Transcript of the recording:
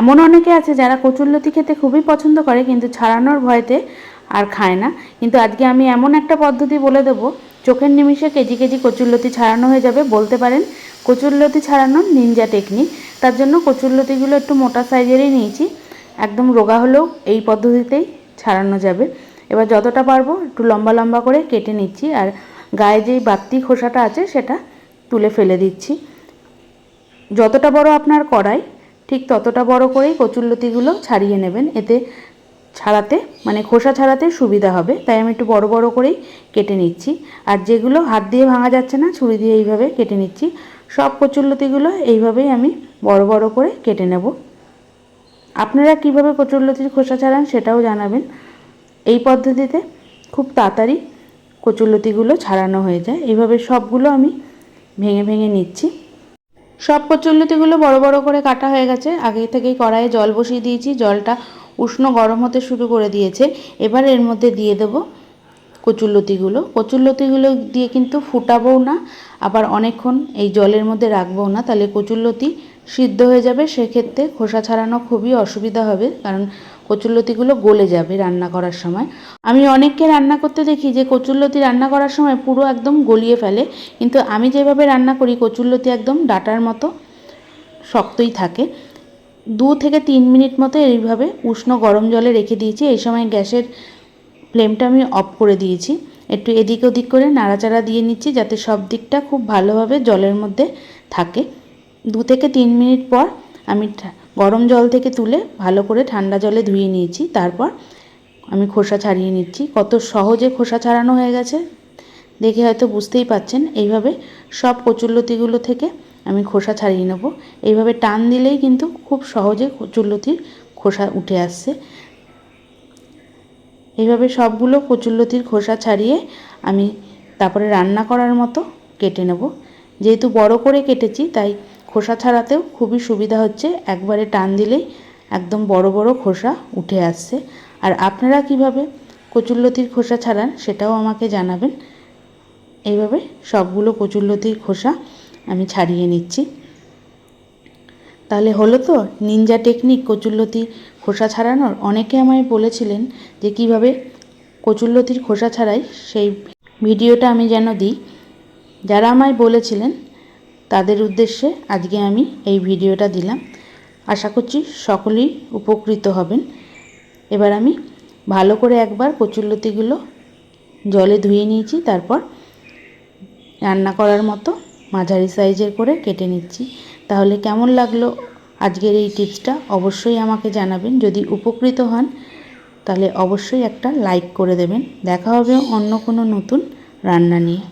এমন অনেকে আছে যারা কচুরলতি খেতে খুবই পছন্দ করে, কিন্তু ছাড়ানোর ভয়তে আর খায় না। কিন্তু আজকে আমি এমন একটা পদ্ধতি বলে দেবো, চোখের নিমিষে কেজি কেজি কচুরলতি ছাড়ানো হয়ে যাবে। বলতে পারেন, কচুরলতি ছাড়ানোর নিনজা টেকনিক তার জন্য কচুরলতিগুলো একটু মোটা সাইজেরই নিয়েছি। একদম রোগা হলেও এই পদ্ধতিতেই ছাড়ানো যাবে। এবার যতটা পারব একটু লম্বা লম্বা করে কেটে নিচ্ছি, আর গায়ে যেই বাত্তি খোসাটা আছে সেটা তুলে ফেলে দিচ্ছি। যতটা বড় আপনার কড়াই ঠিক ততটা বড় করেই কচুরলতিগুলো ছাড়িয়ে নেবেন। এতে ছাড়াতে মানে খোসা ছাড়াতে সুবিধা হবে। তাই আমি একটু বড় বড় করেই কেটে নিচ্ছি। আর যেগুলো হাত দিয়ে ভাঙা যাচ্ছে না, ছুরি দিয়ে এইভাবে কেটে নিচ্ছি। সব কচুরলতিগুলো এইভাবেই আমি বড় বড় করে কেটে নেব। আপনারা কীভাবে কচুরলতির খোসা ছাড়ান সেটাও জানাবেন। এই পদ্ধতিতে খুব তাড়াতাড়ি কচুরলতিগুলো ছাড়ানো হয়ে যায়। এইভাবে সবগুলো আমি ভেঙে ভেঙে নিচ্ছি। সব কচুরলতিগুলো বড় বড় করে কাটা হয়ে গেছে। আগে থেকেই কড়াইয়ে জল বসিয়ে দিয়েছি, জলটা উষ্ণ গরম হতে শুরু করে দিয়েছে। এবার এর মধ্যে দিয়ে দেবো কচুরলতিগুলো। কচুরলতিগুলো দিয়ে কিন্তু ফুটাবও না, আবার অনেকক্ষণ এই জলের মধ্যে রাখবও না। তাহলে কচুরলতি সিদ্ধ হয়ে যাবে, সেক্ষেত্রে খোসা ছাড়ানো খুবই অসুবিধা হবে, কারণ কচুরলতিগুলো গলে যাবে রান্না করার সময়। আমি অনেককে রান্না করতে দেখি যে কচুরলতি রান্না করার সময় পুরো একদম গলিয়ে ফেলে, কিন্তু আমি যেভাবে রান্না করি, কচুরলতি একদম ডাটার মতো শক্তই থাকে। দু থেকে তিন মিনিট মতো এইভাবে উষ্ণ গরম জলে রেখে দিয়েছি। এই সময় গ্যাসের ফ্লেমটা আমি অফ করে দিয়েছি। একটু এদিক ওদিক করে নাড়াচাড়া দিয়ে নিচ্ছি, যাতে সব দিকটা খুব ভালোভাবে জলের মধ্যে থাকে। দু থেকে তিন মিনিট পর আমি গরম জল থেকে তুলে ভালো করে ঠান্ডা জলে ধুয়ে নিয়েছি। তারপর আমি খোসা ছাড়িয়ে নিচ্ছি। কত সহজে খোসা ছাড়ানো হয়ে গেছে। দেখে হয়তো বুঝতেই পাচ্ছেন। এইভাবে সব কচুরলতিগুলো থেকে আমি খোসা ছাড়িয়ে নেব। এইভাবে টান দিলেই কিন্তু খুব সহজে কচুরলতির খোসা উঠে আসছে। এইভাবে সবগুলো কচুরলতির খোসা ছাড়িয়ে আমি তারপরে রান্না করার মতো কেটে নেব। যেহেতু বড় করে কেটেছি, তাই খোসা ছাড়াতেও খুবই সুবিধা হচ্ছে। একবারে টান দিলেই একদম বড় বড় খোসা উঠে আসছে। আর আপনারা কীভাবে কচুরলতির খোসা ছাড়ান সেটাও আমাকে জানাবেন। এইভাবে সবগুলো কচুরলতির খোসা আমি ছাড়িয়ে নিচ্ছি। তাহলে হলো তো, নিনজা টেকনিক কচুরলতি খোসা ছাড়ানোর। অনেকে আমায় বলেছিলেন যে কীভাবে কচুরলতির খোসা ছাড়াই সেই ভিডিওটা আমি যেন দিই। যারা আমায় বলেছিলেন তাদের উদ্দেশ্যে আজকে আমি এই ভিডিওটা দিলাম। আশা করছি সকলেই উপকৃত হবেন। এবার আমি ভালো করে একবার কচুরলতিগুলো জলে ধুয়ে নিয়েছি, তারপর রান্না করার মতো মাঝারি সাইজের করে কেটে নিচ্ছি। তাহলে কেমন লাগল আজকের এই টিপসটা অবশ্যই আমাকে জানাবেন। যদি উপকৃত হন, তাহলে অবশ্যই একটা লাইক করে দেবেন। দেখা হবে অন্য কোনো নতুন রান্না নিয়ে।